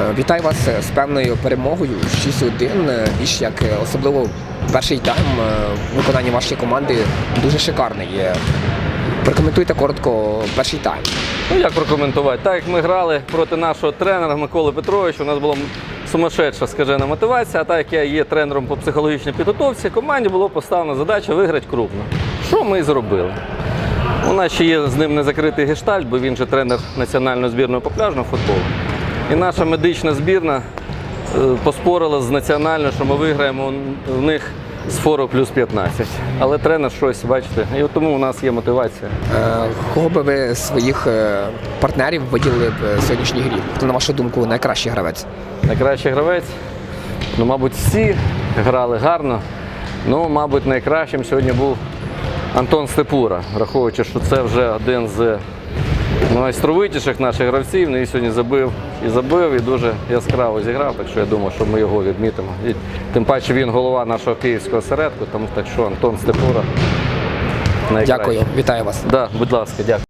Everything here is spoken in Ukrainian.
Е, Вітаю вас з певною перемогою 6-1. Е, Більш як е, особливо перший тайм е, виконання вашої команди дуже шикарний. Е, Прокоментуйте коротко перший тайм. Ну як прокоментувати? Так як ми грали проти нашого тренера Миколи Петровича, у нас була сумасшедша скажена мотивація. А так як я є тренером по психологічній підготовці, команді було поставлена задача виграти крупно. Що ми і зробили? У нас ще є з ним незакритий гештальт, бо він же тренер національної збірної по пляжному футболу. І наша медична збірна е, поспорила з національною, що ми виграємо в них з фору плюс 15. Але тренер щось, бачите, і тому у нас є мотивація. Е, Кого би ви своїх е, партнерів виділили в сьогоднішній грі? Хто, на вашу думку, найкращий гравець? Найкращий гравець. Ну, мабуть, всі грали гарно. Ну, мабуть, найкращим сьогодні був Антон Степура, враховуючи, що це вже один з найстровитіших наших гравців. Ну, і сьогодні забив і забив, і дуже яскраво зіграв. Так що я думаю, що ми його відмітимо. І тим паче він голова нашого київського середку, тому так що Антон Степура. Дякую, вітаю вас. Да, будь ласка, дякую.